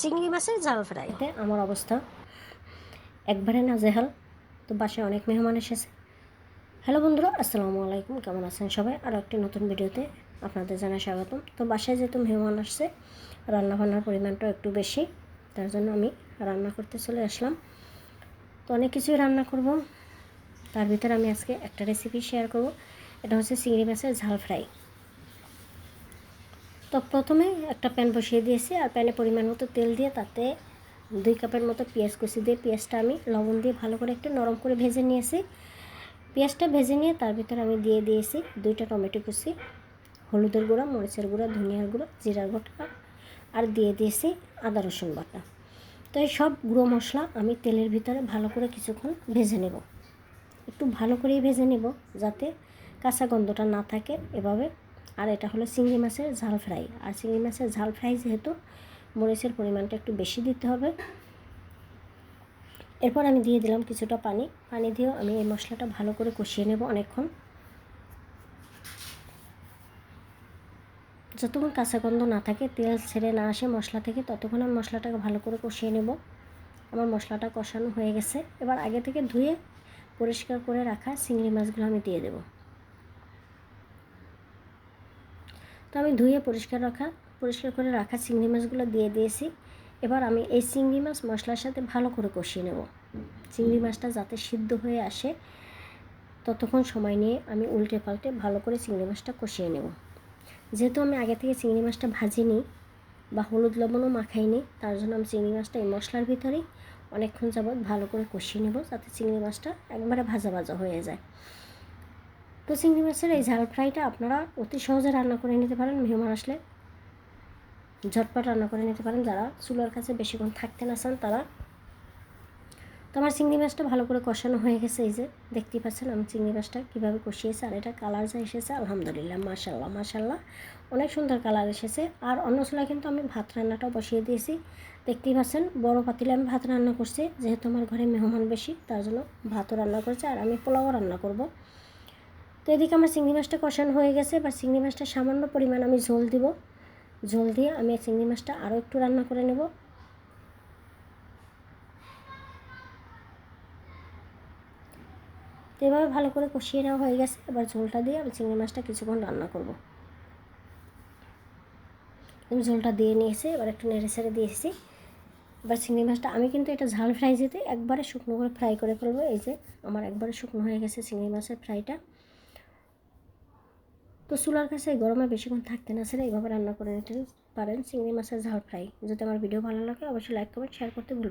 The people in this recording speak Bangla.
চিংড়ি মাছের জাল ফ্রাই। আমার অবস্থা একবারে না জেহাল তো বাসায় অনেক মেহমান এসেছে। হ্যালো বন্ধুরা, আসসালামু আলাইকুম। কেমন আছেন সবাই? আর একটি নতুন ভিডিওতে আপনাদের জানাই স্বাগতম। তো বাসায় যেহেতু মেহমান আসছে রান্না বান্নার পরিমাণটাও একটু বেশি, তার জন্য আমি রান্না করতে চলে আসলাম। তো অনেক কিছুই রান্না করব। তার ভিতরে আমি আজকে একটা রেসিপি শেয়ার করব। এটা হচ্ছে চিংড়ি মাছের ঝাল ফ্রাই। তো প্রথমে একটা প্যান বসিয়ে দিয়েছি আর প্যানে পরিমাণ মতো তেল দিয়ে তাতে দুই কাপের মতো পেঁয়াজ কুচি দিয়ে পেঁয়াজটা আমি লবণ দিয়ে ভালো করে একটু নরম করে ভেজে নিয়েছি। পেঁয়াজটা ভেজে নিয়ে তার ভিতরে আমি দিয়ে দিয়েছি দুইটা টমেটো কুচি, হলুদের গুঁড়া, মরিচের গুঁড়া, ধনিয়ার গুঁড়া, জিরার গোটা আর দিয়ে দিয়েছি আদা রসুন বাটা। তো এই সব গুঁড়ো মশলা আমি তেলের ভিতরে ভালো করে কিছুক্ষণ ভেজে নেব। একটু ভালো করেই ভেজে নেব যাতে কাঁচা গন্ধটা না থাকে, এভাবে আর এটা হলো চিংড়ি মাছের ঝাল ফ্রাই। আর চিংড়ি মাছের ঝাল ফ্রাই যেহেতু, মরিচের পরিমাণটা একটু বেশি দিতে হবে। এরপর আমি দিয়ে দিলাম কিছুটা পানি। পানি দিয়েও আমি এই মশলাটা ভালো করে কষিয়ে নেব অনেকক্ষণ। যতক্ষণ কাঁচা গন্ধ না থাকে, তেল ছেড়ে না আসে মশলা থেকে, ততক্ষণ আমি মশলাটাকে ভালো করে কষিয়ে নেব। আমার মশলাটা কষানো হয়ে গেছে। এবার আগে থেকে ধুয়ে পরিষ্কার করে রাখা চিংড়ি মাছগুলো আমি দিয়ে দেবো। তো আমি ধুয়ে পরিষ্কার রাখা, পরিষ্কার করে রাখা চিংড়ি মাছগুলো দিয়ে দিয়েছি। এবার আমি এই চিংড়ি মাছ মশলার সাথে ভালো করে কষিয়ে নেব। চিংড়ি মাছটা যাতে সিদ্ধ হয়ে আসে, ততক্ষণ সময় নিয়ে আমি উল্টে পাল্টে ভালো করে চিংড়ি মাছটা কষিয়ে নেব। যেহেতু আমি আগে থেকে চিংড়ি মাছটা ভাজিনি বা হলুদ লবণও মাখাইনি, তার জন্য আমি চিংড়ি মাছটা এই মশলার ভিতরেই অনেকক্ষণ যাবৎ ভালো করে কষিয়ে নেব, যাতে চিংড়ি মাছটা একবারে ভাজা ভাজা হয়ে যায়। তো চিংড়ি মাছের এই ঝাল ফ্রাইটা আপনারা অতি সহজে রান্না করে নিতে পারেন, মেহমান আসলে ঝটপট রান্না করে নিতে পারেন। যারা চুলার কাছে বেশিক্ষণ থাকতে না চান তারা তো আমার চিংড়ি মাছটা ভালো করে কষানো হয়ে গেছে এই যে, দেখতেই পাচ্ছেন আমি চিংড়ি মাছটা কীভাবে কষিয়েছি আর এটা কালার যা এসেছে, আলহামদুলিল্লাহ মাশাল্লাহ মাশাল্লাহ অনেক সুন্দর কালার এসেছে। আর অন্য চুলায় কিন্তু আমি ভাত রান্নাটাও বসিয়ে দিয়েছি। দেখতেই পাচ্ছেন বড় পাতিলে আমি ভাত রান্না করছি, যেহেতু আমার ঘরে মেহমান বেশি, তার জন্য ভাতও রান্না করছি আর আমি পোলাও রান্না করব। তো এদিকে আমার চিংড়ি মাছটা কষানো হয়ে গেছে বা চিংড়ি মাছটা সামান্য পরিমাণ আমি ঝোল দিব। ঝোল দিয়ে আমি চিংড়ি মাছটা আরও একটু রান্না করে নেব। তো এভাবে ভালো করে কষিয়ে নেওয়া হয়ে গেছে, এবার ঝোলটা দিয়ে আমি চিংড়ি মাছটা কিছুক্ষণ রান্না করব। আমি ঝোলটা দিয়ে নিয়েছি, এবার একটু নেড়ে ছেড়ে দিয়েছি এবার চিংড়ি মাছটা আমি কিন্তু এটা ঝাল ফ্রাই যেতে একবারে শুকনো করে ফ্রাই করে ফেলব, এই যে আমার একবারে শুকনো হয়ে গেছে চিংড়ি মাছের ফ্রাইটা। তো চুলার কাছে গরমে বেশিক্ষণ থাকতে না সেটা এইভাবে রান্না করে নিতে পারেন চিংড়ি মাছের ঝাল ফ্রাই। যদি আমার ভিডিও ভালো লাগে, অবশ্যই লাইক কমেন্ট শেয়ার করতে ভুলবেন